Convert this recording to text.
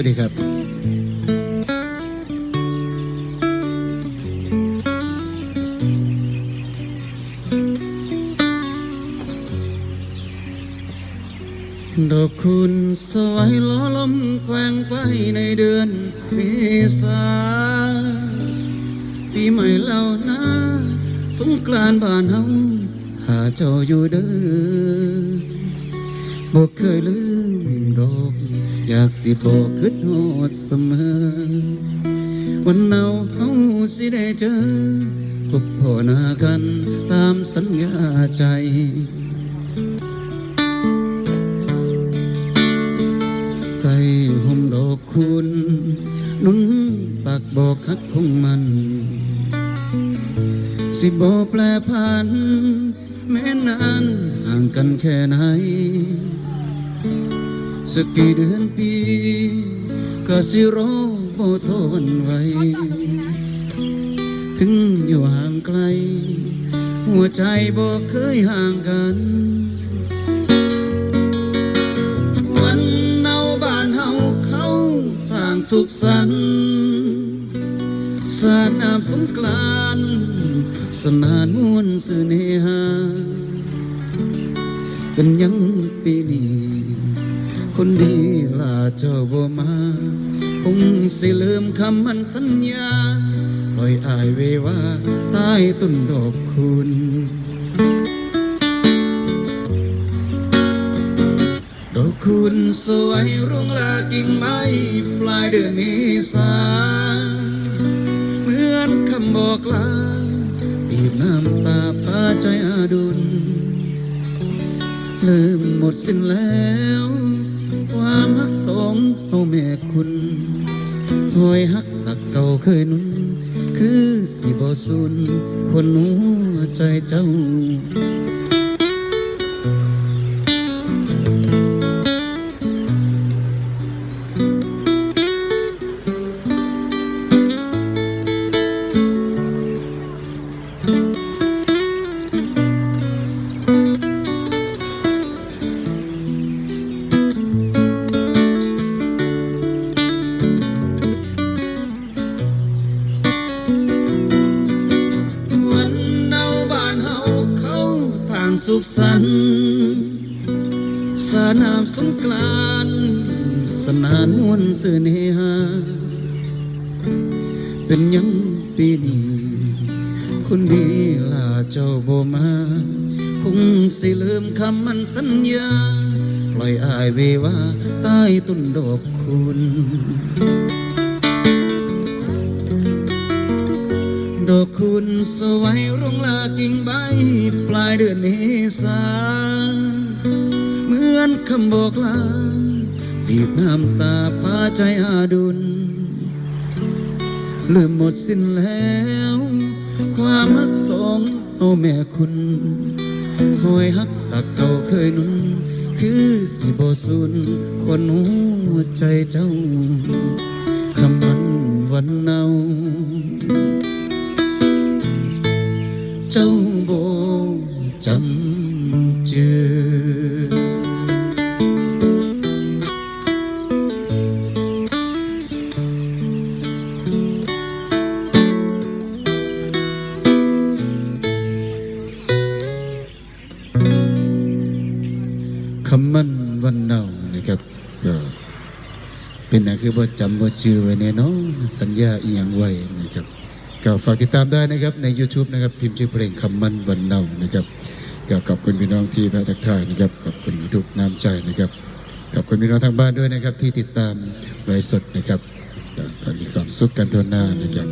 วัสดีครับดอกคุณสวยล้อลมแกว่งไปในเดือนเมษาปีใหม่แล้วนะสงกรานต์บ้านเฮาหาเจ้าอยู่เด้อ บอกเคยลืมดอกอยากสิบอกคิดฮอดเสมอ วันเนาเฮาสิได้เจอพบพ่อหน้ากันตามสัญญาใจใกล้ห่มดอกคุณนุ่นปากบอกฮักของมัน สิบอแปลพัน แม้นานห่างกันแค่ไหน สักกี่เดือนปี ก็สิรอบ่ทนไหวถึงอยู่ห่างไกล หัวใจบอกเคยห่างกัน วันเนาบ้านเฮาเขาต่างสุขสันต์ สาดน้ำสงกรานต์สนานมวนเสน่หากันยังปีนี้ คนดีลาเจ้าบ่มาคงสิลืมคำมันสัญญาปล่อยอายเวว่าใต้ต้นดอกคุณดอกคุณสวยรุ่งลากิ่งไม้ ปลายเดือนเมษาเหมือน บอกลาบีบน้ำตาพาใจอาดุลเลิมหมดสิ้นแล้ว ความหักสองเอาแม่คุณหอยหักตักเก่าเคยนุ่น คือสิบ่สุนคนหัวใจเจ้า สุขสันต์สนามสงกรานสนานมวนเสน่หาเป็นยังปีนี้คนดีลาเจ้าบ่มาคงสิลืมคำมันสัญญา ปล่อยอายเวว่าใต้ต้นดอกคุณดอกคุณสวยรุ่งลากิ่งใบ ปลายเดือนเมษาเหมือนคำบอกลาบีบน้ำตาพาใจอาดุลเริ่มหมดสิ้นแล้ว ความฮักสองเอาแม่คุณหอยฮักตักเก่าเคยนุ่นคือสิบสุนคนหัวใจเจ้าคำมันวันเนาเจ้าโบจำ จอคำมั่นวันเนานะครับก็เป็นนะคือว่าจำว่าชื่อไว้แน่นอนสัญญาอีหยังไว้นะครับก็ฝากติดตามได้นะครับใน YouTube นะครับ พิมพ์ชื่อเพลงคำมันวันเนานะครับ ก็ขอบคุณพี่น้องที่แวะทักทายนะครับขอบคุณทุกน้ำใจนะครับขอบคุณพี่น้องทางบ้านด้วยนะครับที่ติดตามไลฟ์สดนะครับก็ขอมีความสุขกันทั่วหน้านะครับ